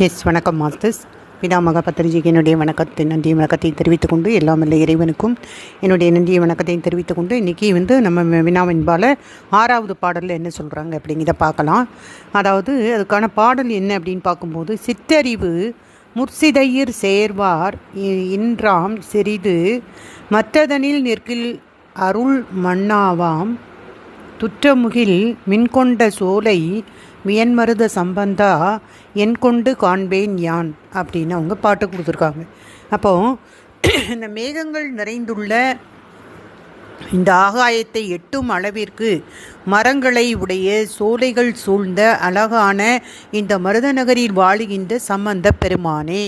S வணக்கம் masters. பிதாமக பத்திரிஜிக்கு என்னுடைய வணக்கத்தை நன்றிய வணக்கத்தை தெரிவித்துக் கொண்டு எல்லாம் இல்லை இறைவனுக்கும் என்னுடைய நன்றிய வணக்கத்தை தெரிவித்துக் கொண்டு இன்றைக்கி வந்து நம்ம வினாவின்பால் ஆறாவது பாடலில் என்ன சொல்கிறாங்க அப்படிங்கிறத பார்க்கலாம். அதாவது அதுக்கான பாடல் என்ன அப்படின்னு பார்க்கும்போது சிற்றறிவு முர்சிதையிர் சேர்வார் இ- இன்றாம் சிறிது மற்றதனில் நிற்கில் அருள் மன்னாவாம். துற்றமுகில் மின்கொண்ட சோலை மியன்மருத சம்பந்தா என் கொண்டு காண்பேன் யான் அப்படின்னு அவங்க பாட்டு கொடுத்துருக்காங்க. அப்போ இந்த மேகங்கள் நிறைந்துள்ள இந்த ஆகாயத்தை எட்டும் அளவிற்கு மரங்களை உடைய சோலைகள் சூழ்ந்த அழகான இந்த மருதநகரில் வாழுகின்ற சம்பந்த பெருமானே.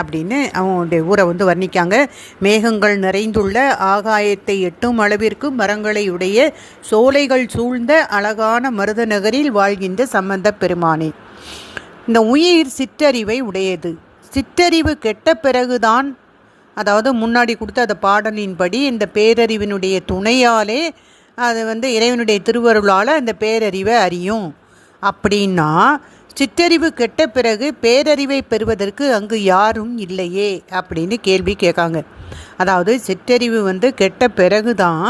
அப்படின்னு அவங்களுடைய ஊரை வந்து வர்ணிக்காங்க. மேகங்கள் நிறைந்துள்ள ஆகாயத்தை எட்டும் அளவிற்கு மரங்களை உடைய சோலைகள் சூழ்ந்த அழகான மருதநகரில் வாழ்கின்ற சம்பந்த பெருமானே. இந்த உயிர் சிற்றறிவை உடையது. சிற்றறிவு கெட்ட பிறகுதான் அதாவது முன்னாடி கொடுத்த அந்த பாடலின்படி இந்த பேரறிவினுடைய துணையாலே அது வந்து இறைவனுடைய திருவருளால் அந்த பேரறிவை அறியும். அப்படின்னா சிற்றறிவு கெட்ட பிறகு பேரறிவை பெறுவதற்கு அங்கு யாரும் இல்லையே அப்படின்னு கேள்வி கேட்காங்க. அதாவது சிற்றறிவு வந்து கெட்ட பிறகு தான்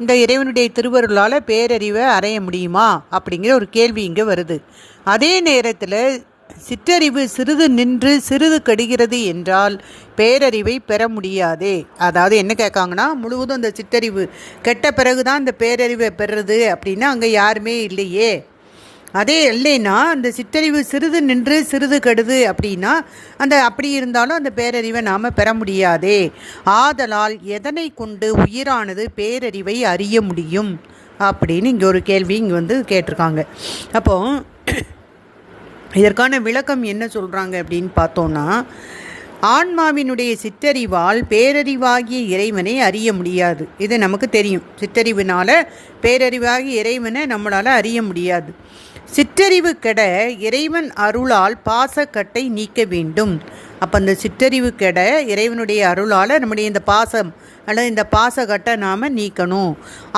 இந்த இறைவனுடைய திருவருளால் பேரறிவை அறைய முடியுமா அப்படிங்கிற ஒரு கேள்வி இங்கே வருது. அதே நேரத்தில் சிற்றறிவு சிறிது நின்று சிறிது கெடுகிறது என்றால் பேரறிவை பெற முடியாதே. அதாவது என்ன கேட்காங்கன்னா முழுவதும் அந்த சிற்றறிவு கெட்ட பிறகு தான் இந்த பேரறிவை பெறுறது அப்படின்னா அங்கே யாருமே இல்லையே. அதே இல்லைன்னா அந்த சிற்றறிவு சிறிது நின்று சிறிது கெடுது அப்படின்னா அந்த அப்படி இருந்தாலும் அந்த பேரறிவை நாம் பெற முடியாதே. ஆதலால் எதனை கொண்டு உயிரானது பேரறிவை அறிய முடியும்? அப்படின்னு இங்கே ஒரு கேள்வி இங்கே வந்து கேட்டிருக்காங்க. அப்போது இதற்கான விளக்கம் என்ன சொல்கிறாங்க அப்படின்னு பார்த்தோன்னா ஆன்மாவினுடைய சிற்றறிவால் பேரறிவாகிய இறைவனை அறிய முடியாது. இது நமக்கு தெரியும். சிற்றறிவினால பேரறிவாகிய இறைவனை நம்மளால் அறிய முடியாது. சிற்றறிவு கெட இறைவன் அருளால் பாசக்கட்டை நீக்க வேண்டும். அப்போ அந்த சிற்றறிவு கெட இறைவனுடைய அருளால் நம்முடைய இந்த பாசம் அல்லது இந்த பாசக்கட்டை நாம் நீக்கணும்.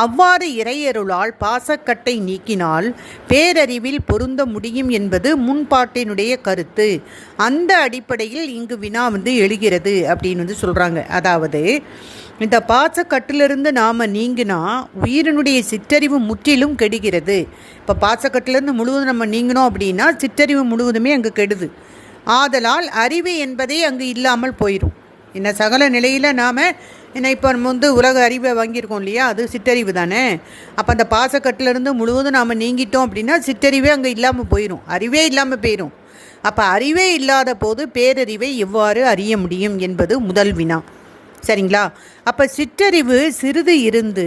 அவ்வாறு இறையருளால் பாசக்கட்டை நீக்கினால் பேரறிவில் பொருந்த முடியும் என்பது முன்பாட்டினுடைய கருத்து. அந்த அடிப்படையில் இங்கு வினா வந்து எழுகிறது அப்படின்னு வந்து சொல்கிறாங்க அதாவது இந்த பாசக்கட்டிலிருந்து நாம் நீங்கினா உயிரினுடைய சிற்றறிவு முற்றிலும் கெடுகிறது. இப்போ பாசக்கட்டிலிருந்து முழுவதும் நம்ம நீங்கினோம் அப்படின்னா சிற்றறிவு முழுவதுமே அங்கே கெடுது. ஆதலால் அறிவு என்பதே அங்கு இல்லாமல் போயிடும் என்ன சகல நிலையில் நாம் ஏன்னா இப்போ நம்ம வந்து உலக அறிவை வாங்கியிருக்கோம் இல்லையா? அது சிற்றறிவு தானே? அப்போ அந்த பாசக்கட்டிலிருந்து முழுவதும் நாம் நீங்கிட்டோம் அப்படின்னா சிற்றறிவே அங்கே இல்லாமல் போயிடும் அறிவே இல்லாமல் போயிடும் அப்போ அறிவே இல்லாத போது பேரறிவை எவ்வாறு அறிய முடியும் என்பது முதல் வினா. சரிங்களா? அப்போ சிற்றறிவு சிறிது இருந்து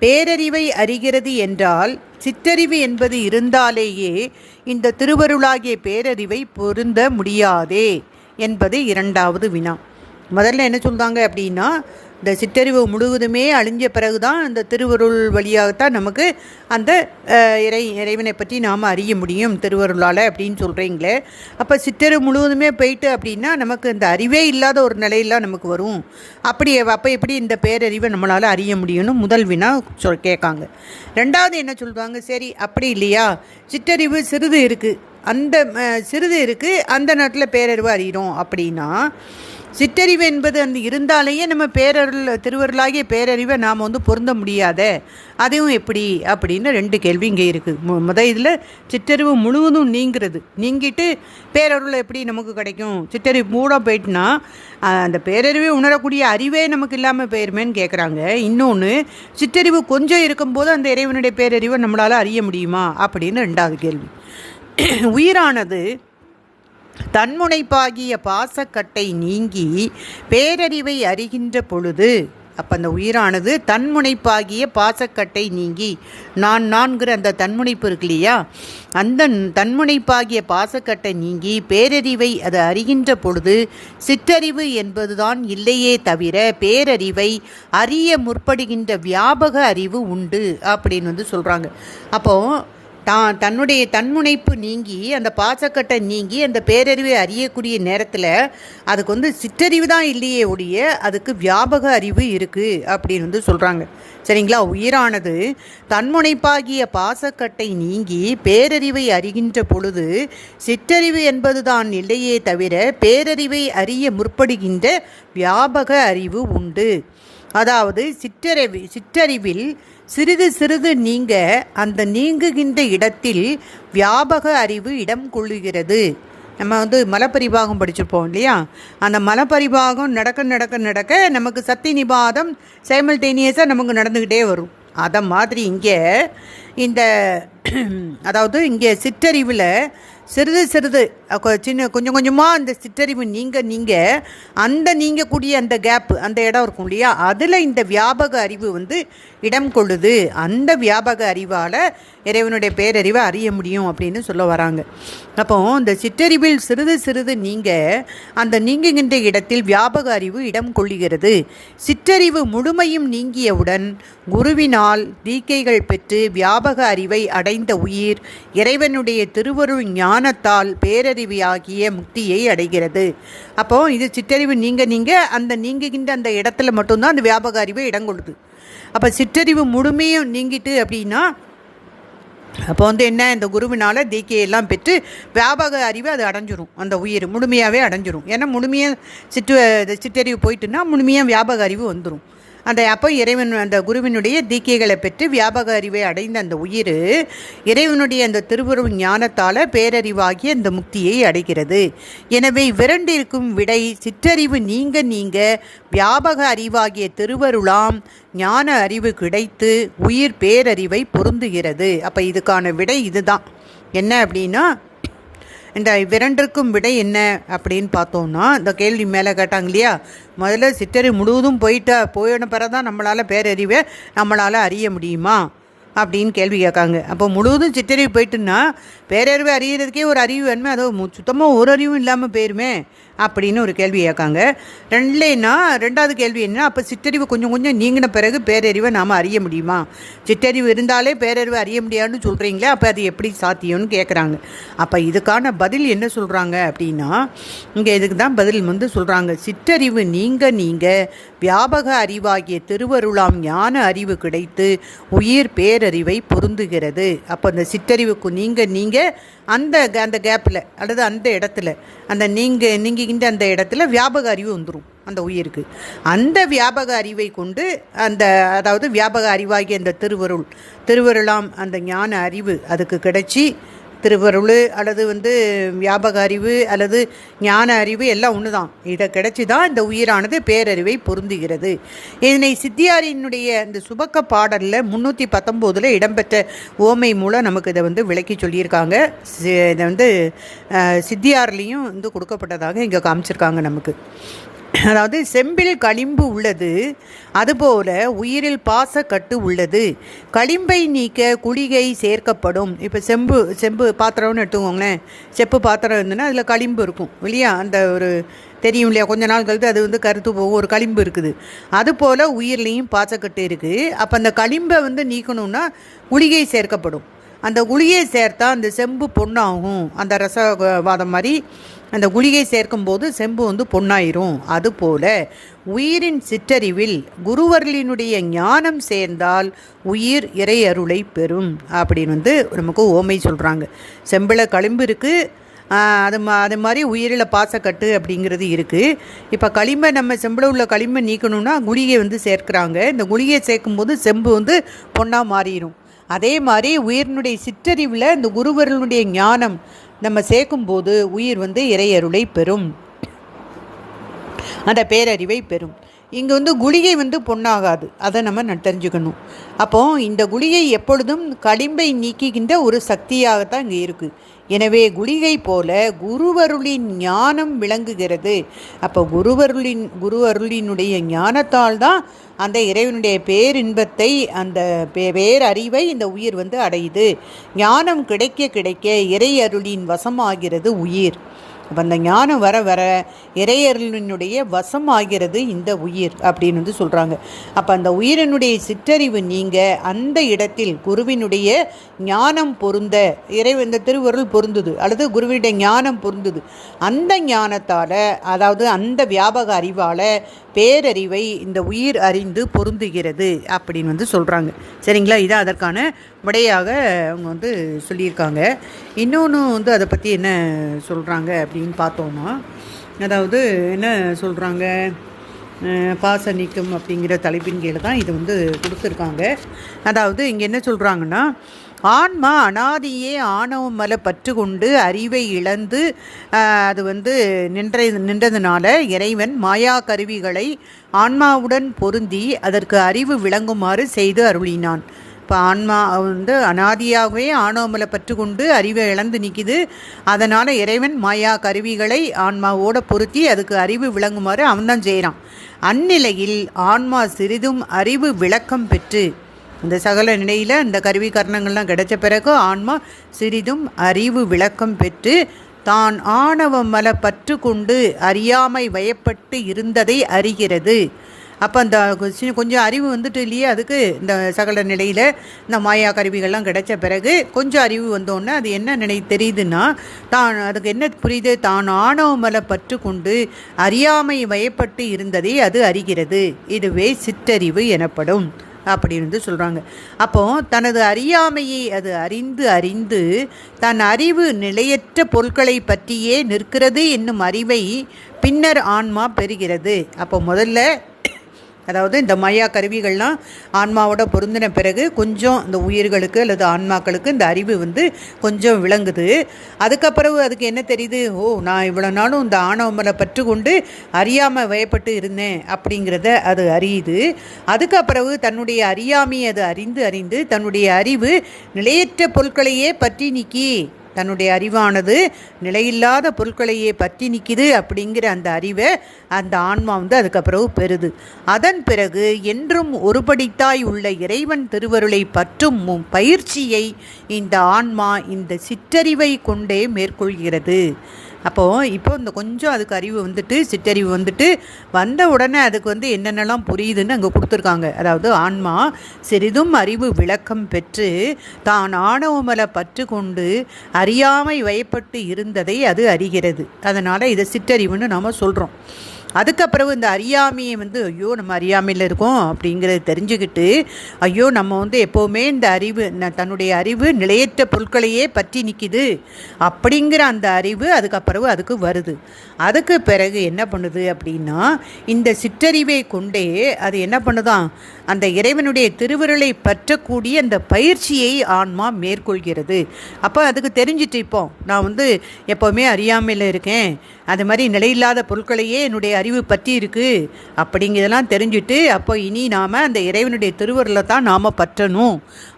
பேரறிவை அறிகிறது என்றால் சிற்றறிவு என்பது இருந்தாலேயே இந்த திருவருளாகிய பேரறிவை பொருந்த முடியாதே என்பது இரண்டாவது வினா. முதல்ல என்ன சொல்கிறாங்க அப்படின்னா இந்த சிற்றறிவு முழுவதுமே அழிஞ்ச பிறகு தான் இந்த திருவருள் வழியாகத்தான் நமக்கு அந்த இறை இறைவனை பற்றி நாம் அறிய முடியும் திருவருளால் அப்படின்னு சொல்கிறீங்களே அப்போ சிற்றறிவு முழுவதுமே போயிட்டு அப்படின்னா நமக்கு இந்த அறிவே இல்லாத ஒரு நிலையெல்லாம் நமக்கு வரும். அப்படி அப்போ எப்படி இந்த பேரறிவை நம்மளால் அறிய முடியும்னு முதல் வினா சொல் கேட்காங்க. ரெண்டாவது என்ன சொல்லுவாங்க சரி அப்படி இல்லையா? சிற்றறிவு சிறிது இருக்குது அந்த சிறிது இருக்குது அந்த நேரத்தில் பேரறிவு அறிகிறோம் அப்படின்னா சிற்றறிவு என்பது அந்த இருந்தாலேயே நம்ம பேரருள் திருவருளாகிய பேரறிவை நாம் வந்து பொருந்த முடியாத. அதுவும் எப்படி? அப்படின்னு ரெண்டு கேள்வி இங்கே இருக்குது மு முத இதில் சிற்றறிவு முழுவதும் நீங்கிறது. நீங்கிட்டு பேரருள் எப்படி நமக்கு கிடைக்கும்? சிற்றறிவு மூட போயிட்டுனா அந்த பேரறிவை உணரக்கூடிய அறிவே நமக்கு இல்லாமல் போயிருமேன்னு கேட்குறாங்க இன்னொன்று சிற்றறிவு கொஞ்சம் இருக்கும்போது அந்த இறைவனுடைய பேரறிவை நம்மளால் அறிய முடியுமா? அப்படின்னு ரெண்டாவது கேள்வி. உயிரானது தன்முனைப்பாகிய பாசக்கட்டை நீங்கி பேரறிவை அறிகின்ற பொழுது அப்போ அந்த உயிரானது தன்முனைப்பாகிய பாசக்கட்டை நீங்கி நான் நான்கிற அந்த தன்முனைப்பு இருக்கு இல்லையா? அந்த தன்முனைப்பாகிய பாசக்கட்டை நீங்கி பேரறிவை அது அறிகின்ற பொழுது சிற்றறிவு என்பதுதான் இல்லையே தவிர பேரறிவை அறிய முற்படுகின்ற வியாபக அறிவு உண்டு அப்படின்னு வந்து சொல்கிறாங்க அப்போது தான் தன்னுடைய தன்முனைப்பு நீங்கி அந்த பாசக்கட்டை நீங்கி அந்த பேரறிவை அறியக்கூடிய நேரத்தில் அதுக்கு வந்து சிற்றறிவு தான் இல்லையே ஒழிய அதுக்கு வியாபக அறிவு இருக்குது அப்படின்னு வந்து சொல்கிறாங்க சரிங்களா? உயிரானது தன்முனைப்பாகிய பாசக்கட்டை நீங்கி பேரறிவை அறிகின்ற பொழுது சிற்றறிவு என்பது தான் இல்லையே தவிர பேரறிவை அறிய முற்படுகின்ற வியாபக அறிவு உண்டு. அதாவது சிற்றறிவு சிற்றறிவில் சிறிது சிறிது நீங்க அந்த நீங்குகின்ற இடத்தில் வியாபக அறிவு இடம் கொள்ளுகிறது. நம்ம வந்து மலப்பரிபாகம் படிச்சிருப்போம் இல்லையா? அந்த மலப்பரிபாகம் நடக்க நடக்க நடக்க நமக்கு சக்தி நிபாதம் சைமல்டேனியஸாக நமக்கு நடந்துக்கிட்டே வரும். அதை மாதிரி இங்கே இந்த அதாவது இங்கே சிற்றறிவில் சிறிது சிறிது சின்ன கொஞ்சம் கொஞ்சமாக அந்த சிற்றறிவு நீங்கள் நீங்கள் அந்த நீங்கக்கூடிய அந்த கேப்பு அந்த இடம் இருக்கும் இல்லையா? அதில் இந்த வியாபக அறிவு வந்து இடம் கொள்ளுது. அந்த வியாபக அறிவால் இறைவனுடைய பேரறிவை அறிய முடியும் அப்படின்னு சொல்ல வராங்க. அப்போ இந்த சிற்றறிவில் சிறிது சிறிது நீங்கள் அந்த நீங்குகின்ற இடத்தில் வியாபக அறிவு இடம் கொள்ளுகிறது. சிற்றறிவு முழுமையும் நீங்கியவுடன் குருவினால் தீக்கைகள் பெற்று வியாபக அறிவை அடைந்த உயிர் இறைவனுடைய திருவருள் ஞானத்தால் சிற்றறிவியாகிய முக்தியை அடைகிறது. அப்போ இது சிற்றறிவு நீங்க நீங்க அந்த நீங்குகின்ற அந்த இடத்துல மட்டும்தான் அந்த வியாபக அறிவு இடம் கொடுது அப்போ சிற்றறிவு முழுமையும் நீங்கிட்டு அப்படின்னா அப்போ வந்து என்ன இந்த குருவினால் தீக்கையெல்லாம் பெற்று வியாபக அறிவு அது அடைஞ்சிரும். அந்த உயிர் முழுமையாகவே அடைஞ்சிரும். ஏன்னா முழுமையாக சிற்று சிற்றறிவு போயிட்டுன்னா முழுமையாக வியாபக அறிவு வந்துடும் அந்த அப்போ இறைவன் அந்த குருவினுடைய தீக்கைகளை பெற்று வியாபக அறிவை அடைந்த அந்த உயிர் இறைவனுடைய அந்த திருவுருவ ஞானத்தால் பேரறிவாகிய அந்த முக்தியை அடைகிறது. எனவே விரண்டிருக்கும் விடை சிற்றறிவு நீங்க நீங்க வியாபக அறிவாகிய திருவருளாம் ஞான அறிவு கிடைத்து உயிர் பேரறிவை பொருந்துகிறது. அப்போ இதுக்கான விடை இதுதான். என்ன அப்படின்னா இந்த விரண்டிற்கும் விடை என்ன அப்படின்னு பார்த்தோம்னா இந்த கேள்வி மேலே கேட்டாங்க இல்லையா? முதல்ல சிற்றறிவு முழுவதும் போயிட்டா போயின பிறகு தான் நம்மளால் பேரறிவை நம்மளால் அறிய முடியுமா? அப்படின்னு கேள்வி கேட்காங்க. அப்போ முழுவதும் சித்தறிவு போயிட்டுன்னா பேரறிவை அறியறதுக்கே ஒரு அறிவு வேணுமே அதோ சுத்தமாக ஒரு அறிவும் இல்லாமல் போயிருமே அப்படின்னு ஒரு கேள்வி கேட்காங்க. ரெண்டுலேன்னா ரெண்டாவது கேள்வி என்ன அப்போ சித்தறிவு கொஞ்சம் கொஞ்சம் நீங்கின பிறகு பேரறிவை நாம் அறிய முடியுமா? சித்தறிவு இருந்தாலே பேரறிவை அறிய முடியாதுன்னு சொல்கிறீங்களே அப்போ அது எப்படி சாத்தியம்னு கேட்குறாங்க. அப்போ இதுக்கான பதில் என்ன சொல்கிறாங்க அப்படின்னா இங்கே இதுக்கு தான் பதில் வந்து சொல்கிறாங்க சிற்றறிவு நீங்க நீங்கள் வியாபக அறிவாகிய திருவருளாம் ஞான அறிவு கிடைத்து உயிர் பேரறிவை பொருந்துகிறது. அப்போ அந்த சிற்றறிவுக்கு நீங்கள் நீங்கள் அந்த அந்த கேப்பில் அல்லது அந்த இடத்துல அந்த நீங்கள் நீங்கின்ற அந்த இடத்துல வியாபக அறிவு வந்துடும் அந்த உயிருக்கு. அந்த வியாபக அறிவை கொண்டு அந்த அதாவது வியாபக அறிவாகிய அந்த திருவருள் திருவருளாம் அந்த ஞான அறிவு அதுக்கு கிடைச்சி திருவருள் அல்லது வந்து வியாபக அறிவு அல்லது ஞான அறிவு எல்லாம் ஒன்று தான் இதை கிடைச்சி தான் இந்த உயிரானது பேரறிவை பொருந்துகிறது. இதனை சித்தியாரினுடைய இந்த சுபக்க பாடலில் முந்நூற்றி பத்தொம்போதில் இடம்பெற்ற ஓமை மூலம் நமக்கு இதை வந்து விளக்கி சொல்லியிருக்காங்க. சி- இதை வந்து சித்தியார்லேயும் வந்து கொடுக்கப்பட்டதாக இங்கே காமிச்சிருக்காங்க நமக்கு. அதாவது செம்பில் களிம்பு உள்ளது அதுபோல உயிரில் பாசக்கட்டு உள்ளது. களிம்பை நீக்க குளிகை சேர்க்கப்படும். இப்போ செம்பு செம்பு பாத்திரம்னு எடுத்துக்கோங்களேன். செப்பு பாத்திரம் இருந்ததுன்னா அதில் களிம்பு இருக்கும் இல்லையா? அந்த ஒரு தெரியும் இல்லையா? கொஞ்ச நாள் கழித்து அது வந்து கருத்து போகும் ஒரு களிம்பு இருக்குது. அதுபோல் உயிர்லேயும் பாசக்கட்டு இருக்குது அப்போ அந்த களிம்பை வந்து நீக்கணும்னா குளிகை சேர்க்கப்படும். அந்த குளியை சேர்த்தா அந்த செம்பு பொண்ணாகும். அந்த ரசவாதம் மாதிரி அந்த குளிகை சேர்க்கும்போது செம்பு வந்து பொன்னாயிரும். அதுபோல உயிரின் சிற்றறிவில் குருவர்களினுடைய ஞானம் சேர்ந்தால் உயிர் இறை அருளை பெறும் அப்படின்னு வந்து நமக்கு ஓமை சொல்கிறாங்க செம்பில் களிம்பு இருக்குது அது மா அது மாதிரி உயிரில் பாசக்கட்டு அப்படிங்கிறது இருக்குது இப்போ களிம்பை நம்ம செம்பில் உள்ள களிம்பை நீக்கணும்னா குளிகை வந்து சேர்க்குறாங்க. இந்த குளிகையை சேர்க்கும்போது செம்பு வந்து பொன்னாக மாறிடும் அதே மாதிரி உயிரினுடைய சிற்றறிவில் இந்த குருவர்களுடைய ஞானம் நம்ம சேர்க்கும்போது உயிர் வந்து இறையருளை பெறும். அந்த பேரறிவை பெறும். இங்கே வந்து குளிகை வந்து பொண்ணாகாது அதை நம்ம தெரிஞ்சுக்கணும். அப்போது இந்த குளிகை எப்பொழுதும் களிம்பை நீக்குகின்ற ஒரு சக்தியாகத்தான் இங்கே இருக்குது எனவே குளிகை போல குருவருளின் ஞானம் விளங்குகிறது. அப்போ குருவருளின் குரு அருளினுடைய ஞானத்தால் தான் அந்த இறைவனுடைய பேரின்பத்தை அந்த பே- பேரறிவை இந்த உயிர் வந்து அடையுது. ஞானம் கிடைக்க கிடைக்க இறை அருளின் வசமாகிறது உயிர். அப்போ அந்த ஞானம் வர வர இறையர்களினுடைய வசம் ஆகிறது இந்த உயிர் அப்படின்னு வந்து சொல்கிறாங்க அப்போ அந்த உயிரினுடைய சிற்றறிவு நீங்க அந்த இடத்தில் குருவினுடைய ஞானம் பொருந்த இறை இந்த திருவருள் பொருந்துது அல்லது குருவினுடைய ஞானம் பொருந்துது. அந்த ஞானத்தால் அதாவது அந்த வியாபக அறிவால் பேரறிவை இந்த உயிர் அறிந்து பொருந்துகிறது அப்படின்னு வந்து சொல்கிறாங்க சரிங்களா? இது அதற்கான விடையாக அவங்க வந்து சொல்லியிருக்காங்க. இன்னொன்று வந்து அதை பற்றி என்ன சொல்கிறாங்க அப்படின்னு அப்படின்னு பார்த்தோன்னா அதாவது என்ன சொல்கிறாங்க பாச நீக்கம் அப்படிங்கிற தலைப்பின் கீழே தான் இது வந்து கொடுத்துருக்காங்க. அதாவது இங்கே என்ன சொல்கிறாங்கன்னா ஆன்மா அனாதியே ஆணவம் மலை பற்று கொண்டு அறிவை இழந்து அது வந்து நின்ற நின்றதுனால இறைவன் மாயா கருவிகளை ஆன்மாவுடன் பொருந்தி அதற்கு அறிவு விளங்குமாறு செய்து அருளினான். இப்போ ஆன்மா வந்து அனாதியாகவே ஆணவமலை பற்று கொண்டு அறிவை இழந்து நிற்கிது அதனால் இறைவன் மாயா கருவிகளை ஆன்மாவோட பொருத்தி அதுக்கு அறிவு விளங்குமாறு அவன்தான் செய்கிறான் அந்நிலையில் ஆன்மா சிறிதும் அறிவு விளக்கம் பெற்று இந்த சகல நிலையில் இந்த கருவி கரணங்கள்லாம் கிடைச்ச பிறகு ஆன்மா சிறிதும் அறிவு விளக்கம் பெற்று தான் ஆணவம் மல பற்று கொண்டு அறியாமை வயப்பட்டு இருந்ததை அறிகிறது. அப்போ அந்த கொஞ்சம் அறிவு வந்துட்டு இல்லையே அதுக்கு இந்த சகல நிலையில் இந்த மாயா கருவிகள்லாம் கிடைச்ச பிறகு கொஞ்சம் அறிவு வந்தோடனே அது என்ன நினை தெரியுதுன்னா தான் அதுக்கு என்ன புரியுது? தான் ஆணவ மலை பற்று கொண்டு அறியாமை வயப்பட்டு இருந்ததை அது அறிகிறது. இதுவே சிற்றறிவு எனப்படும் அப்படின்னு வந்து சொல்கிறாங்க அப்போ தனது அறியாமையை அது அறிந்து அறிந்து தன் அறிவு நிலையற்ற பொருட்களை பற்றியே நிற்கிறது என்னும் அறிவை பின்னர் ஆன்மா பெறுகிறது. அப்போ முதல்ல அதாவது இந்த மயா கருவிகள்லாம் ஆன்மாவோட பொருந்தின பிறகு கொஞ்சம் இந்த உயிர்களுக்கு அல்லது ஆன்மாக்களுக்கு இந்த அறிவு வந்து கொஞ்சம் விளங்குது. அதுக்கப்புறம் அதுக்கு என்ன தெரியுது? ஓ நான் இவ்வளோ நாளும் இந்த ஆணவமலை பற்று கொண்டு அறியாமல் வயப்பட்டு இருந்தேன் அப்படிங்கிறத அது அறியுது. அதுக்கப்புறவு தன்னுடைய அறியாமையை அது அறிந்து அறிந்து தன்னுடைய அறிவு நிலையற்ற பொருட்களையே பற்றி நீக்கி தன்னுடைய அறிவானது நிலையில்லாத பொருட்களையே பற்றி நிற்கிது அப்படிங்கிற அந்த அறிவை அந்த ஆன்மா வந்து அதுக்கப்புறம் பெறுது. அதன் பிறகு என்றும் ஒருபடித்தாய் உள்ள இறைவன் திருவருளை பற்றும் பயிற்சியை இந்த ஆன்மா இந்த சிற்றறிவை கொண்டே மேற்கொள்கிறது. அப்போது இப்போ இந்த கொஞ்சம் அதுக்கு அறிவு வந்துட்டு சிற்றறிவு வந்துட்டு வந்த உடனே அதுக்கு வந்து என்னென்னலாம் புரியுதுன்னு அங்கே கொடுத்துருக்காங்க. அதாவது ஆன்மா சிறிதும் அறிவு விளக்கம் பெற்று தான் ஆணவமலை பற்று கொண்டு அறியாமை வயப்பட்டு இருந்ததை அது அறிகிறது. அதனால் இதை சிற்றறிவுன்னு நாம் சொல்கிறோம் அதுக்கப்புறம் இந்த அறியாமையை வந்து ஐயோ நம்ம அறியாமையில் இருக்கோம் அப்படிங்கிறத தெரிஞ்சுக்கிட்டு ஐயோ நம்ம வந்து எப்போவுமே இந்த அறிவு தன்னுடைய அறிவு நிலையற்ற பொருட்களையே பற்றி நிற்கிது அப்படிங்கிற அந்த அறிவு அதுக்கப்புறம் அதுக்கு வருது. அதுக்கு பிறகு என்ன பண்ணுது அப்படின்னா இந்த சிற்றறிவை கொண்டே அது என்ன பண்ணுதான் அந்த இறைவனுடைய திருவிரலை பற்றக்கூடிய அந்த பயிற்சியை ஆன்மா மேற்கொள்கிறது. அப்போ அதுக்கு தெரிஞ்சிட்டு இப்போ நான் வந்து எப்போவுமே அறியாமையில் இருக்கேன் அது மாதிரி நிலையில்லாத பொருட்களையே என்னுடைய அறிவு பற்றி இருக்குது அப்படிங்கிறதெல்லாம் தெரிஞ்சுட்டு அப்போ இனி நாம் அந்த இறைவனுடைய திருவருளை தான் நாம் பற்றணும்.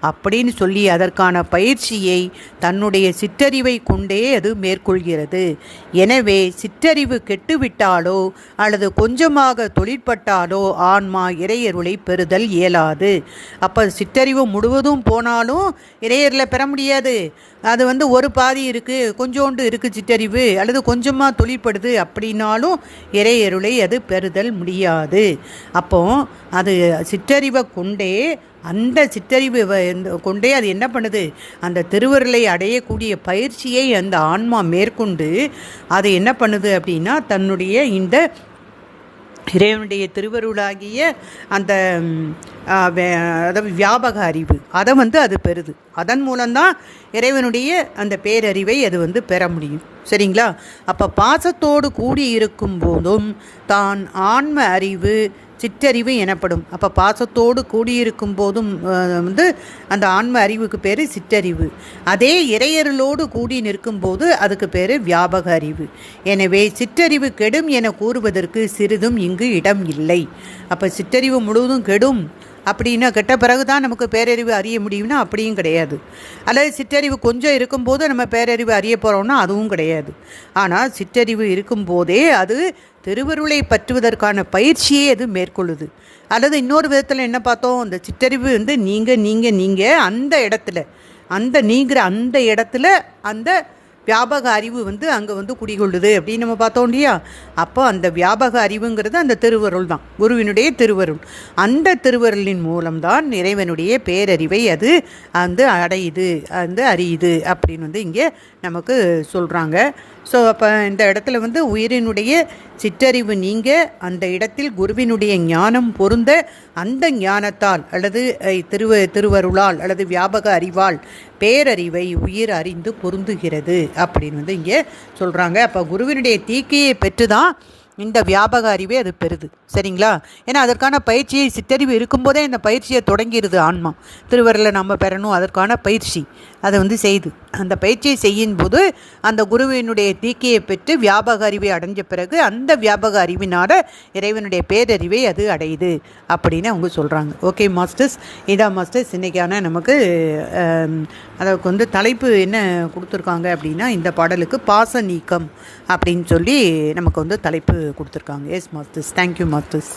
அப்படின்னு சொல்லி அதற்கான பயிற்சியை தன்னுடைய சிற்றறிவை கொண்டே அது மேற்கொள்கிறது. எனவே சிற்றறிவு கெட்டுவிட்டாலோ அல்லது கொஞ்சமாக தொழிற்பட்டாலோ ஆன்மா இறையருளை பெறுதல் இயலாது. அப்போ சிற்றறிவு முழுவதும் போனாலும் இறையரில் பெற முடியாது. அது வந்து ஒரு பாதி இருக்குது கொஞ்சோண்டு இருக்குது சிற்றறிவு அல்லது கொஞ்சமாக தொழில் தொழிற்படுது அப்படின்னாலும் இறையருளை அது பெறுதல் முடியாது. அப்போ அது சிற்றறிவை கொண்டே அந்த சிற்றறிவு கொண்டே அது என்ன பண்ணுது? அந்த திருவருளை அடையக்கூடிய பயிற்சியை அந்த ஆன்மா மேற்கொண்டு அது என்ன பண்ணுது அப்படின்னா தன்னுடைய இந்த இறைவனுடைய திருவருளாகிய அந்த அதாவது வியாபக அறிவு அதை வந்து அது பெறுது. அதன் மூலம்தான் இறைவனுடைய அந்த பேரறிவை அது வந்து பெற முடியும். சரிங்களா? அப்போ பாசத்தோடு கூடி இருக்கும் போதும் தான் ஆன்ம அறிவு சிற்றறிவு எனப்படும். அப்போ பாசத்தோடு கூடியிருக்கும் போதும் வந்து அந்த ஆன்ம அறிவுக்கு பேர் சிற்றறிவு. அதே இறையருளோடு கூடி நிற்கும் போது அதுக்கு பேர் வியாபக அறிவு. எனவே சிற்றறிவு கெடும் என கூறுவதற்கு சிறிதும் இங்கு இடம் இல்லை. அப்போ சிற்றறிவு முழுவதும் கெடும். அப்படின்னா கெட்ட பிறகு தான் நமக்கு பேரறிவு அறிய முடியும்னா அப்படியும் கிடையாது. அல்லது சிற்றறிவு கொஞ்சம் இருக்கும்போது நம்ம பேரறிவு அறிய போகிறோம்னா அதுவும் கிடையாது. ஆனால் சிற்றறிவு இருக்கும்போதே அது திருவருளை பற்றுவதற்கான பயிற்சியே அது மேற்கொள்ளுது. அல்லது இன்னொரு விதத்தில் என்ன பார்த்தோம்? அந்த சிற்றறிவு வந்து நீங்கள் நீங்கள் நீங்கள் அந்த இடத்துல அந்த நீங்கிற அந்த இடத்துல அந்த வியாபக அறிவு வந்து அங்கே வந்து குடிகொள்ளுது அப்படின்னு நம்ம பார்த்தோம் இல்லையா? அப்போ அந்த வியாபக அறிவுங்கிறது அந்த திருவருள் தான். குருவினுடைய திருவருள். அந்த திருவருளின் மூலம்தான் இறைவனுடைய பேரறிவை அது வந்து அடையுது வந்து அறியுது அப்படின்னு வந்து இங்கே நமக்கு சொல்கிறாங்க ஸோ அப்போ இந்த இடத்துல வந்து உயிரினுடைய சிற்றறிவு நீங்க அந்த இடத்தில் குருவினுடைய ஞானம் பொருந்த அந்த ஞானத்தால் அல்லது திருவ திருவருளால் அல்லது வியாபக அறிவால் பேரறிவை உயிர் அறிந்து பொருந்துகிறது அப்படின்னு வந்து இங்கே சொல்கிறாங்க அப்போ குருவினுடைய தீக்கையை பெற்று தான் இந்த வியாபக அறிவே அது பெறுது. சரிங்களா? ஏன்னா அதற்கான பயிற்சியை சித்தறிவு இருக்கும்போதே இந்த பயிற்சியை தொடங்கிடுது ஆன்மா. திருவரில் நம்ம பெறணும் அதற்கான பயிற்சி அதை வந்து செய்து. அந்த பயிற்சியை செய்யும் போது அந்த குருவினுடைய தீக்கையை பெற்று வியாபக அறிவை அடைஞ்ச பிறகு அந்த வியாபக அறிவினால் இறைவனுடைய பேரறிவை அது அடையுது அப்படின்னு அவங்க சொல்கிறாங்க ஓகே மாஸ்டர்ஸ் இதான் மாஸ்டர்ஸ் இன்றைக்கான நமக்கு அதற்கு வந்து தலைப்பு என்ன கொடுத்துருக்காங்க அப்படின்னா இந்த பாடலுக்கு பாச நீக்கம் அப்படின்னு சொல்லி நமக்கு வந்து தலைப்பு கொடுத்துருக்காங்க. S masters thank you masters